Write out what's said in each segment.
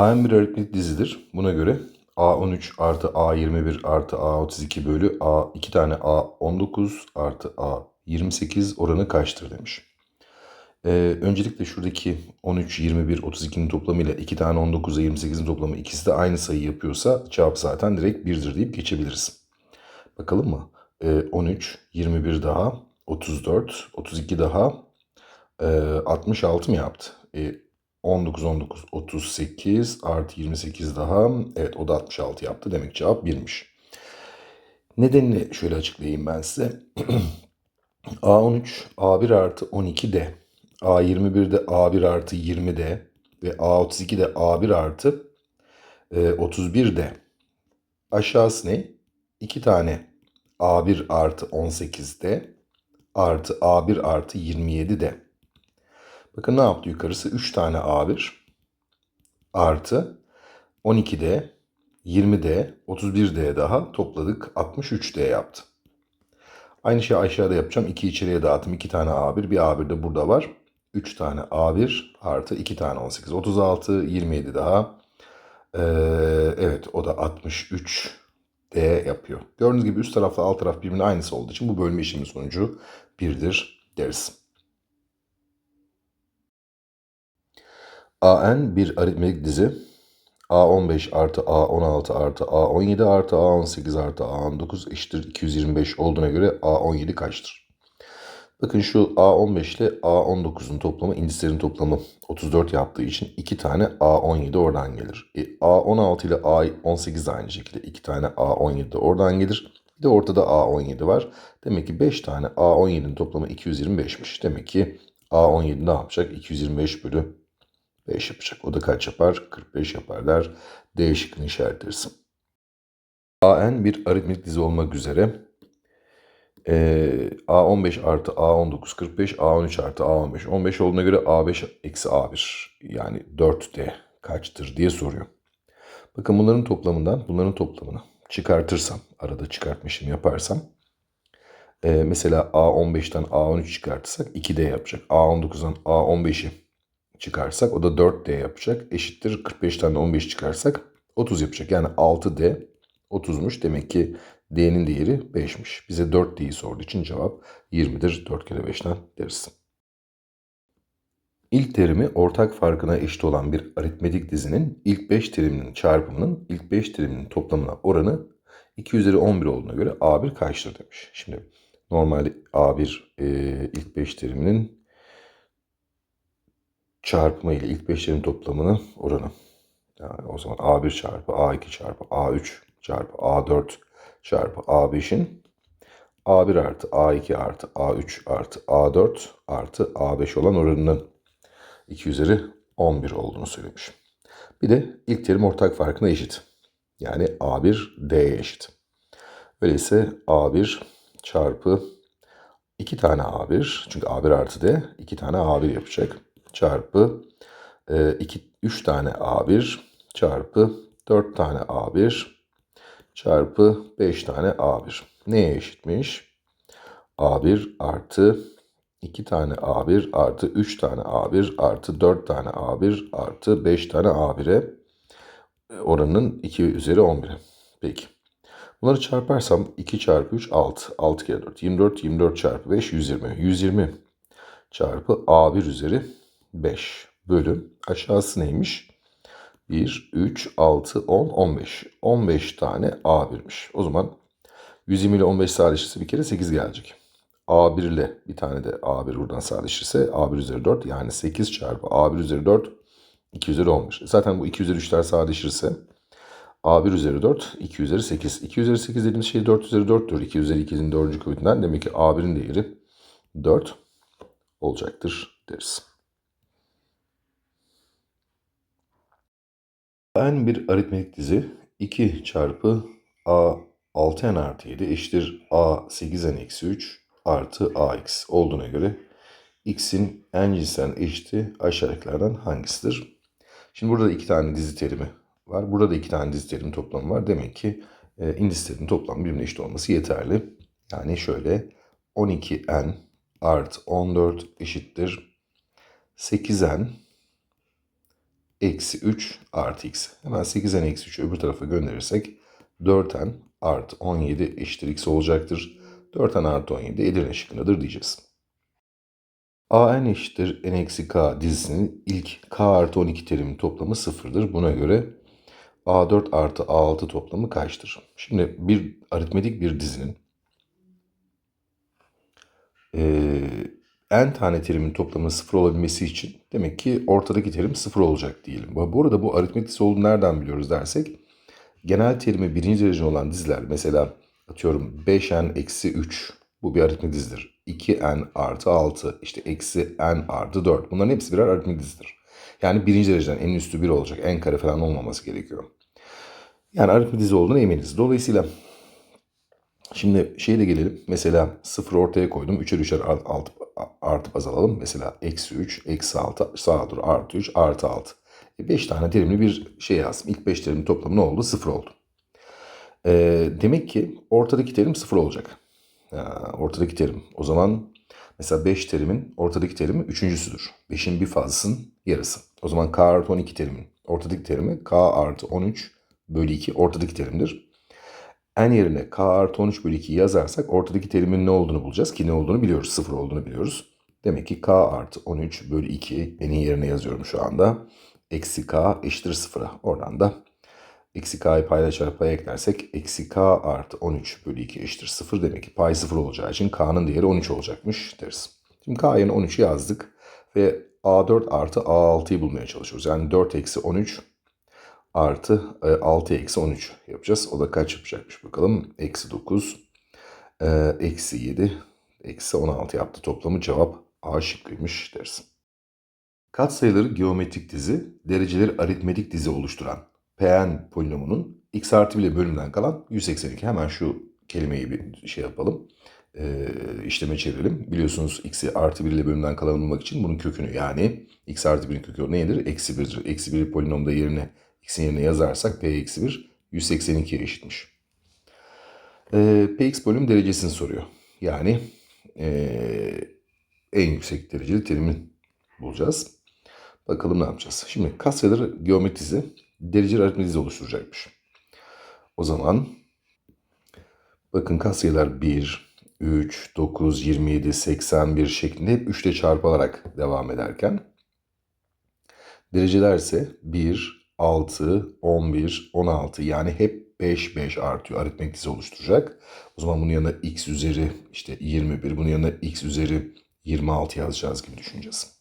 AN bir aritmetik dizidir. Buna göre A13 artı A21 artı A32 bölü A 2 tane A19 artı A28 oranı kaçtır demiş. Ee, öncelikle şuradaki 13, 21, 32'nin toplamıyla 2 tane 19 ile 28'in toplamı ikisi de aynı sayı yapıyorsa cevap zaten direkt 1'dir deyip geçebiliriz. Bakalım mı? Ee, 13, 21 daha, 34, 32 daha, e, 66 mı yaptı? E, 19, 19, 38 artı 28 daha. Evet o da 66 yaptı. Demek cevap 1'miş. Nedenini şöyle açıklayayım ben size. A13, A1 artı 12D. A21'de A1 artı 20D. Ve A32'de A1 artı e, 31D. Aşağısı ne? 2 tane A1 artı 18D artı A1 artı 27D. Bakın ne yaptı yukarısı? 3 tane A1 artı 12D, 20D, 31D daha topladık 63D yaptı. Aynı şeyi aşağıda yapacağım. 2 içeriye dağıttım. 2 tane A1, bir A1 de burada var. 3 tane A1 artı 2 tane 18. 36, 27 daha. Ee, evet o da 63 D yapıyor. Gördüğünüz gibi üst tarafla alt taraf birbirine aynısı olduğu için bu bölme işlemi sonucu 1'dir deriz. AN bir aritmetik dizi. A15 artı A16 artı A17 artı A18 artı A19 eşittir 225 olduğuna göre A17 kaçtır? Bakın şu A15 ile A19'un toplamı indislerin toplamı 34 yaptığı için 2 tane A17 oradan gelir. E, A16 ile A18 de aynı şekilde 2 tane A17 de oradan gelir. Bir de ortada A17 var. Demek ki 5 tane A17'nin toplamı 225'miş. Demek ki A17 ne yapacak? 225 bölü 5 yapacak. O da kaç yapar? 45 yapar der. D şıkkını işaretlersin. AN bir aritmetik dizi olmak üzere ee, A15 artı A19 45, A13 artı A15 15 olduğuna göre A5 eksi A1 yani 4D kaçtır diye soruyor. Bakın bunların toplamından bunların toplamını çıkartırsam, arada çıkartma işlemi yaparsam e, mesela A15'ten A13 çıkartırsak 2D yapacak. A19'dan A15'i çıkarsak o da 4D yapacak. Eşittir 45'ten de 15 çıkarsak 30 yapacak. Yani 6D 30'muş. Demek ki D'nin değeri 5'miş. Bize 4D'yi sorduğu için cevap 20'dir. 4 kere 5'ten deriz. İlk terimi ortak farkına eşit olan bir aritmetik dizinin ilk 5 teriminin çarpımının ilk 5 teriminin toplamına oranı 2 üzeri 11 olduğuna göre A1 kaçtır demiş. Şimdi normalde A1 e, ilk 5 teriminin çarpımı ile ilk 5 terimin toplamının oranı. Yani o zaman A1 çarpı A2 çarpı A3 çarpı A4 çarpı A5'in A1 artı A2 artı A3 artı A4 artı A5 olan oranının 2 üzeri 11 olduğunu söylemiş. Bir de ilk terim ortak farkına eşit. Yani A1 D'ye eşit. Öyleyse A1 çarpı 2 tane A1 çünkü A1 artı D 2 tane A1 yapacak. Çarpı 2, 3 tane A1 çarpı 4 tane A1 çarpı 5 tane A1. Neye eşitmiş? A1 artı 2 tane A1 artı 3 tane A1 artı 4 tane A1 artı 5 tane A1'e oranının 2 üzeri 11'e. Peki. Bunları çarparsam 2 çarpı 3 6. 6 kere 4. 24. 24 çarpı 5 120. 120 çarpı A1 üzeri 5 bölüm. Aşağısı neymiş? 1, 3, 6, 10, 15. 15 tane A1'miş. O zaman 120 ile 15 sadeleşirse bir kere 8 gelecek. A1 ile bir tane de A1 buradan sadeleşirse A1 üzeri 4 yani 8 çarpı A1 üzeri 4 2 üzeri 11. Zaten bu 2 üzeri 3'ler sadeleşirse A1 üzeri 4 2 üzeri 8. 2 üzeri 8 dediğimiz şey 4 üzeri 4'tür. 2 üzeri 2'nin 4. kuvvetinden demek ki A1'in değeri 4 olacaktır deriz. N bir aritmetik dizi 2 çarpı A 6n artı 7 eşittir A 8n eksi 3 artı AX olduğuna göre x'in n cinsinden eşiti aşağıdakilerden hangisidir? Şimdi burada da iki tane dizi terimi var. Burada da iki tane dizi terim toplamı var. Demek ki e, indislerin toplamı birbirine eşit olması yeterli. Yani şöyle 12n artı 14 eşittir 8n eksi 3 artı x. Hemen 8n eksi 3'ü öbür tarafa gönderirsek 4n artı 17 eşittir x olacaktır. 4n artı 17 Edirne şıkkındadır diyeceğiz. an eşittir n eksi k dizisinin ilk k artı 12 terimin toplamı sıfırdır. Buna göre a4 artı a6 toplamı kaçtır? Şimdi bir aritmetik bir dizinin eee n tane terimin toplamının sıfır olabilmesi için demek ki ortadaki terim sıfır olacak diyelim. Bu arada bu aritmetik olduğunu nereden biliyoruz dersek genel terimi birinci derece olan diziler mesela atıyorum 5n eksi 3 bu bir aritmetik dizidir. 2n artı 6 işte eksi n artı 4 bunların hepsi birer aritmetik dizidir. Yani birinci dereceden en üstü 1 olacak en kare falan olmaması gerekiyor. Yani aritmetik dizi olduğuna eminiz. Dolayısıyla Şimdi şeyle gelelim. Mesela 0 ortaya koydum. 3'er 3'er artıp, artıp azalalım. Mesela eksi 3, eksi 6, sağa doğru artı 3, artı 6. 5 tane terimli bir şey yazdım. İlk 5 terimin toplamı ne oldu? 0 oldu. E, demek ki ortadaki terim 0 olacak. Ya, ortadaki terim. O zaman mesela 5 terimin ortadaki terimi üçüncüsüdür. 5'in bir fazlasının yarısı. O zaman k artı 12 terimin ortadaki terimi k artı 13 bölü 2 ortadaki terimdir n yerine k artı 13 bölü 2 yazarsak ortadaki terimin ne olduğunu bulacağız ki ne olduğunu biliyoruz. Sıfır olduğunu biliyoruz. Demek ki k artı 13 bölü 2 n'in yerine yazıyorum şu anda. Eksi k eşittir sıfıra. Oradan da eksi k'yı payla çarpıya eklersek eksi k artı 13 bölü 2 eşittir sıfır. Demek ki pay sıfır olacağı için k'nın değeri 13 olacakmış deriz. Şimdi k yerine 13'ü yazdık ve a4 artı a6'yı bulmaya çalışıyoruz. Yani 4 eksi 13 artı 6 e, eksi 13 yapacağız. O da kaç yapacakmış bakalım. Eksi 9, e, eksi 7, eksi 16 yaptı. Toplamı cevap A şıkkıymış dersin. Katsayıları geometrik dizi, dereceleri aritmetik dizi oluşturan Pn polinomunun x artı 1 ile bölümden kalan 182. Hemen şu kelimeyi bir şey yapalım. E, işleme çevirelim. Biliyorsunuz x'i artı 1 ile bölümden kalan bulmak için bunun kökünü yani x artı 1'in kökü nedir? Eksi 1'dir. Eksi 1 polinomda yerine x'in yerine yazarsak p eksi 1 182'ye eşitmiş. E, px bölüm derecesini soruyor. Yani e, en yüksek dereceli terimi bulacağız. Bakalım ne yapacağız. Şimdi katsayıları geometrisi dereceli aritmetiği oluşturacakmış. O zaman bakın katsayılar 1, 3, 9, 27, 81 şeklinde hep 3 ile çarpılarak devam ederken dereceler ise 1, 6, 11, 16 yani hep 5 5 artıyor. Aritmetik dizi oluşturacak. O zaman bunun yanına x üzeri işte 21, bunun yanına x üzeri 26 yazacağız gibi düşüneceğiz.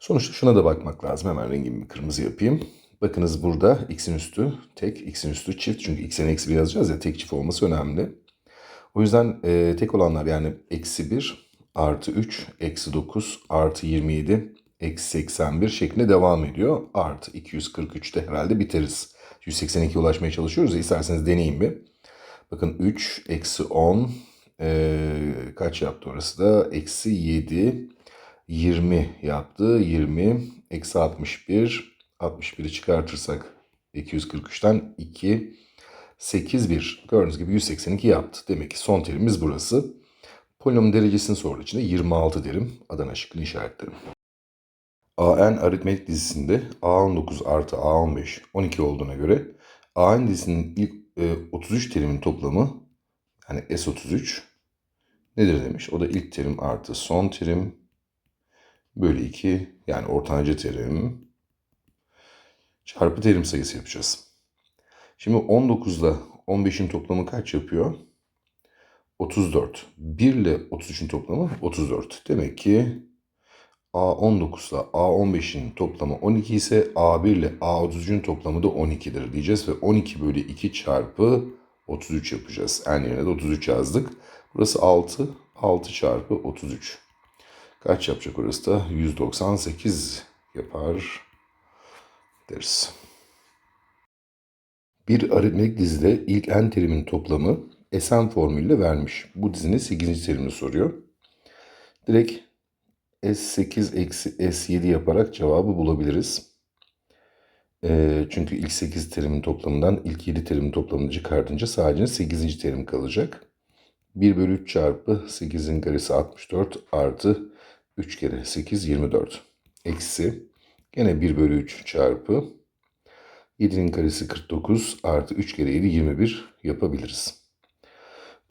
Sonuçta şuna da bakmak lazım. Hemen rengimi kırmızı yapayım. Bakınız burada x'in üstü tek, x'in üstü çift. Çünkü x'in eksi 1 yazacağız ya tek çift olması önemli. O yüzden e, tek olanlar yani eksi 1 artı 3, eksi 9 artı 27 eksi 81 şeklinde devam ediyor. Artı 243'te herhalde biteriz. 182'ye ulaşmaya çalışıyoruz. İsterseniz deneyin bir. Bakın 3 eksi 10 ee, kaç yaptı orası da? Eksi 7 20 yaptı. 20 eksi 61 61'i çıkartırsak 243'ten 2 8 1 gördüğünüz gibi 182 yaptı. Demek ki son terimimiz burası. Polinom derecesini sorduğu için de 26 derim. Adana şıkkını işaretlerim. AN aritmetik dizisinde A19 artı A15 12 olduğuna göre AN dizisinin ilk e, 33 terimin toplamı yani S33 nedir demiş. O da ilk terim artı son terim bölü 2 yani ortanca terim çarpı terim sayısı yapacağız. Şimdi 19 ile 15'in toplamı kaç yapıyor? 34. 1 ile 33'ün toplamı 34. Demek ki A19 ile A15'in toplamı 12 ise A1 ile A33'ün toplamı da 12'dir diyeceğiz. Ve 12 bölü 2 çarpı 33 yapacağız. En yerine de 33 yazdık. Burası 6. 6 çarpı 33. Kaç yapacak orası da? 198 yapar deriz. Bir aritmetik dizide ilk n terimin toplamı Sn formülüyle vermiş. Bu dizinin 8. terimini soruyor. Direkt S8 eksi S7 yaparak cevabı bulabiliriz. E, çünkü ilk 8 terimin toplamından ilk 7 terimin toplamını çıkartınca sadece 8. terim kalacak. 1 bölü 3 çarpı 8'in karesi 64 artı 3 kere 8 24. Eksi Gene 1 bölü 3 çarpı 7'nin karesi 49 artı 3 kere 7 21 yapabiliriz.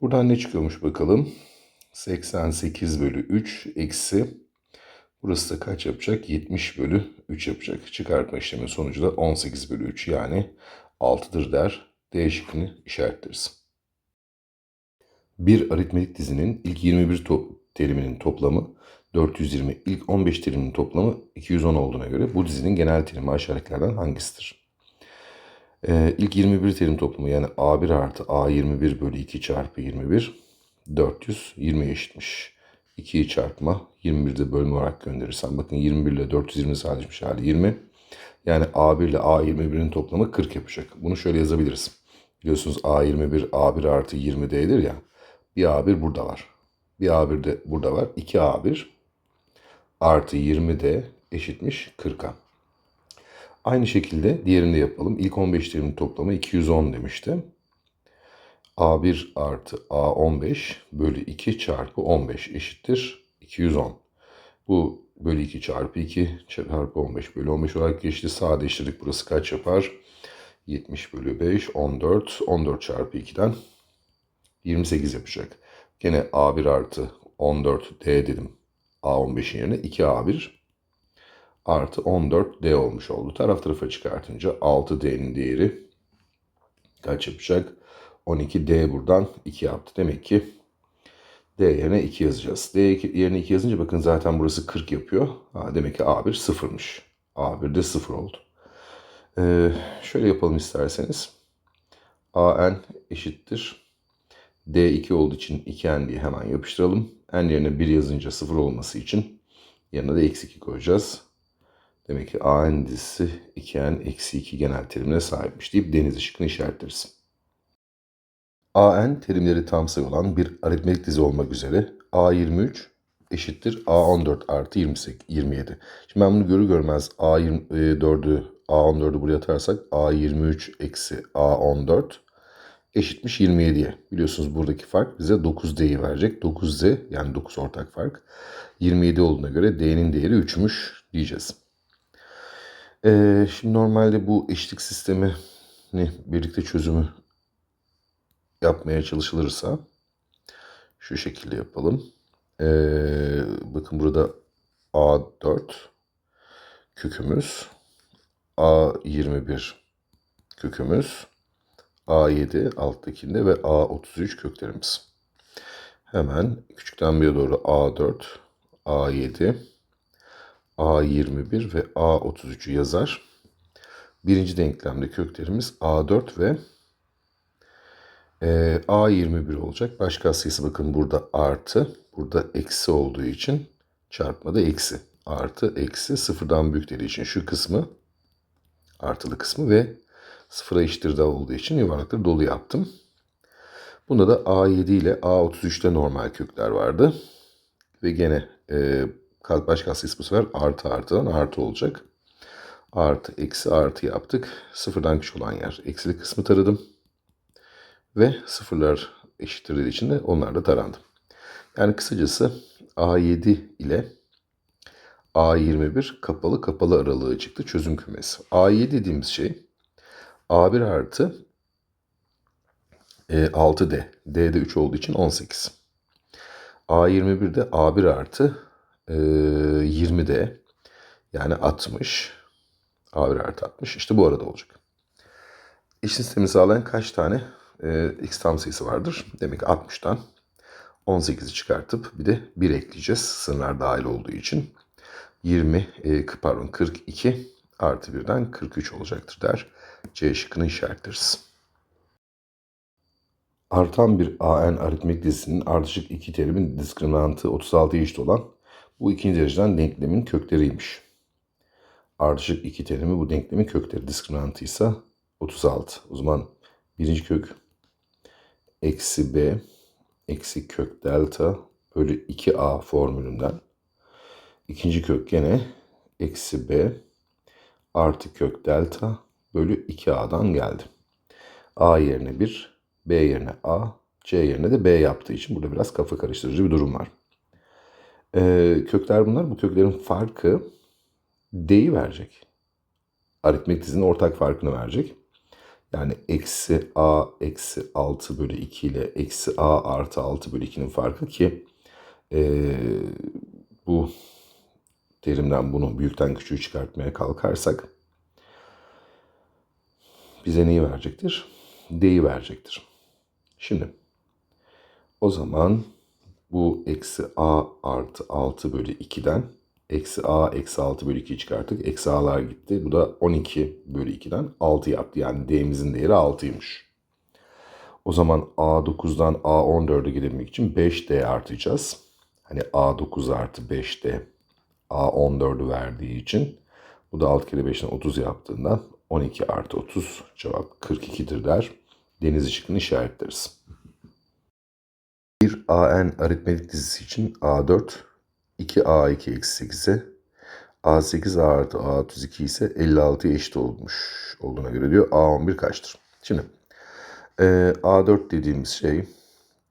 Buradan ne çıkıyormuş bakalım. 88 bölü 3 eksi burası da kaç yapacak? 70 bölü 3 yapacak. Çıkartma işlemi sonucu da 18 bölü 3 yani 6'dır der. D şıkkını işaretleriz. Bir aritmetik dizinin ilk 21 to teriminin toplamı 420, ilk 15 teriminin toplamı 210 olduğuna göre bu dizinin genel terimi aşağıdakilerden hangisidir? Ee, ilk 21 terim toplamı yani A1 artı A21 bölü 2 çarpı 21 420 eşitmiş. 2'yi çarpma 21'de bölme olarak gönderirsem bakın 21 ile 420 sadeleşmiş hali 20. Yani A1 ile A21'in toplamı 40 yapacak. Bunu şöyle yazabiliriz. Biliyorsunuz A21 A1 artı 20D'dir ya. Bir A1 burada var. Bir A1 de burada var. 2 A1 artı 20D eşitmiş 40'a. Aynı şekilde diğerini de yapalım. İlk 15 terimin toplamı 210 demişti. A1 artı A15 bölü 2 çarpı 15 eşittir 210. Bu bölü 2 çarpı 2 çarpı 15 bölü 15 olarak geçti. Sadeleştirdik. Burası kaç yapar? 70 bölü 5 14. 14 çarpı 2'den 28 yapacak. Gene A1 artı 14D dedim. A15'in yerine 2A1 artı 14D olmuş oldu. Taraf tarafa çıkartınca 6D'nin değeri kaç yapacak? 12D buradan 2 yaptı. Demek ki D yerine 2 yazacağız. D yerine 2 yazınca bakın zaten burası 40 yapıyor. Ha, demek ki A1 sıfırmış. A1 de 0 oldu. Ee, şöyle yapalım isterseniz. AN eşittir. D2 olduğu için 2N diye hemen yapıştıralım. N yerine 1 yazınca 0 olması için yanına da eksi 2 koyacağız. Demek ki AN dizisi 2N eksi 2 genel terimine sahipmiş deyip deniz ışıkını işaretleriz. AN terimleri tam sayı olan bir aritmetik dizi olmak üzere A23 eşittir A14 artı 28, 27. Şimdi ben bunu görü görmez A24'ü A14'ü buraya atarsak A23 eksi A14 eşitmiş 27'ye. Biliyorsunuz buradaki fark bize 9D'yi verecek. 9D yani 9 ortak fark. 27 olduğuna göre D'nin değeri 3'müş diyeceğiz. Ee, şimdi normalde bu eşitlik sistemi birlikte çözümü yapmaya çalışılırsa şu şekilde yapalım. Ee, bakın burada A4 kökümüz, A21 kökümüz, A7 alttakinde ve A33 köklerimiz. Hemen küçükten bir doğru A4, A7, A21 ve A33'ü yazar. Birinci denklemde köklerimiz A4 ve e, A21 olacak. Başka sayısı bakın burada artı. Burada eksi olduğu için çarpmada eksi. Artı eksi sıfırdan büyük dediği için şu kısmı artılı kısmı ve sıfıra eşittir de olduğu için yuvarlakları dolu yaptım. Bunda da A7 ile A33'te normal kökler vardı. Ve gene e, başka sayısı bu sefer artı artıdan artı olacak. Artı eksi artı yaptık. Sıfırdan küçük olan yer eksili kısmı taradım ve sıfırlar eşittir dediği için de onlar da tarandı. Yani kısacası A7 ile A21 kapalı kapalı aralığı çıktı çözüm kümesi. A7 dediğimiz şey A1 artı e, 6D. D'de 3 olduğu için 18. A21'de A1 artı e, 20D. Yani 60. A1 artı 60. İşte bu arada olacak. İş sistemi sağlayan kaç tane e, x tam sayısı vardır. Demek ki 60'tan 18'i çıkartıp bir de 1 ekleyeceğiz. Sınırlar dahil olduğu için. 20, e, pardon 42 artı 1'den 43 olacaktır der. C şıkkını işaretleriz. Artan bir AN aritmetik dizisinin ardışık iki terimin diskriminantı 36'ya eşit olan bu ikinci dereceden denklemin kökleriymiş. Ardışık iki terimi bu denklemin kökleri diskriminantı ise 36. O zaman birinci kök eksi b eksi kök delta bölü 2a formülünden. İkinci kök gene eksi b artı kök delta bölü 2a'dan geldi. a yerine 1, b yerine a, c yerine de b yaptığı için burada biraz kafa karıştırıcı bir durum var. Ee, kökler bunlar. Bu köklerin farkı D'yi verecek. Aritmetik dizinin ortak farkını verecek. Yani eksi a eksi 6 bölü 2 ile eksi a artı 6 bölü 2'nin farkı ki eee, bu terimden bunu büyükten küçüğü çıkartmaya kalkarsak bize neyi verecektir? D'yi verecektir. Şimdi o zaman bu eksi a artı 6 bölü 2'den eksi a eksi 6 bölü 2'yi çıkarttık. Eksi a'lar gitti. Bu da 12 bölü 2'den 6 yaptı. Yani d'mizin değeri 6'ymış. O zaman a9'dan a14'e gidebilmek için 5d artıracağız. Hani a9 artı 5d a14'ü verdiği için bu da 6 kere 5'ten 30 yaptığından 12 artı 30 cevap 42'dir der. Deniz ışıkını işaretleriz. Bir AN aritmetik dizisi için A4, 2A2 eksi 8'e, A8 A artı A32 ise 56'ya eşit olmuş olduğuna göre diyor A11 kaçtır? Şimdi e, A4 dediğimiz şey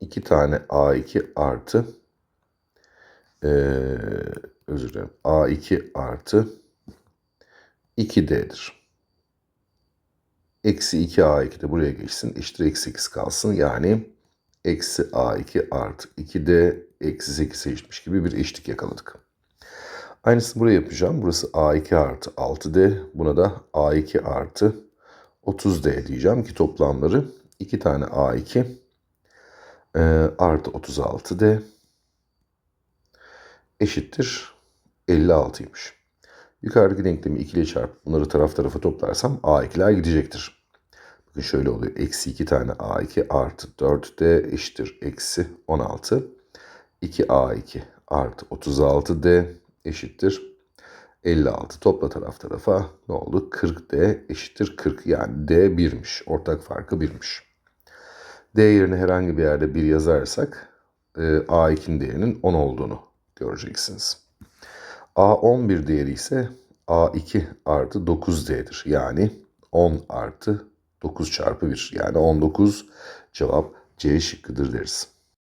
2 tane A2 artı e, özür dilerim A2 artı 2D'dir. Eksi 2A2 de buraya geçsin. Eşittir eksi 8 kalsın. Yani eksi A2 artı 2D eksi 8 eşitmiş gibi bir eşitlik yakaladık. Aynısını buraya yapacağım. Burası A2 artı 6D. Buna da A2 artı 30D diyeceğim ki toplamları 2 tane A2 e, artı 36D eşittir 56'ymış. Yukarıdaki denklemi 2 ile çarpıp bunları taraf tarafa toplarsam A2'ler gidecektir. Bakın şöyle oluyor. Eksi 2 tane A2 artı 4D eşittir. Eksi 16. 2A2 artı 36D eşittir. 56 topla taraf tarafa ne oldu? 40D eşittir 40 yani D 1'miş. Ortak farkı 1'miş. D yerine herhangi bir yerde 1 yazarsak e, A2'nin değerinin 10 olduğunu göreceksiniz. A11 değeri ise A2 artı 9D'dir. Yani 10 artı 9 çarpı 1 yani 19 cevap C şıkkıdır deriz.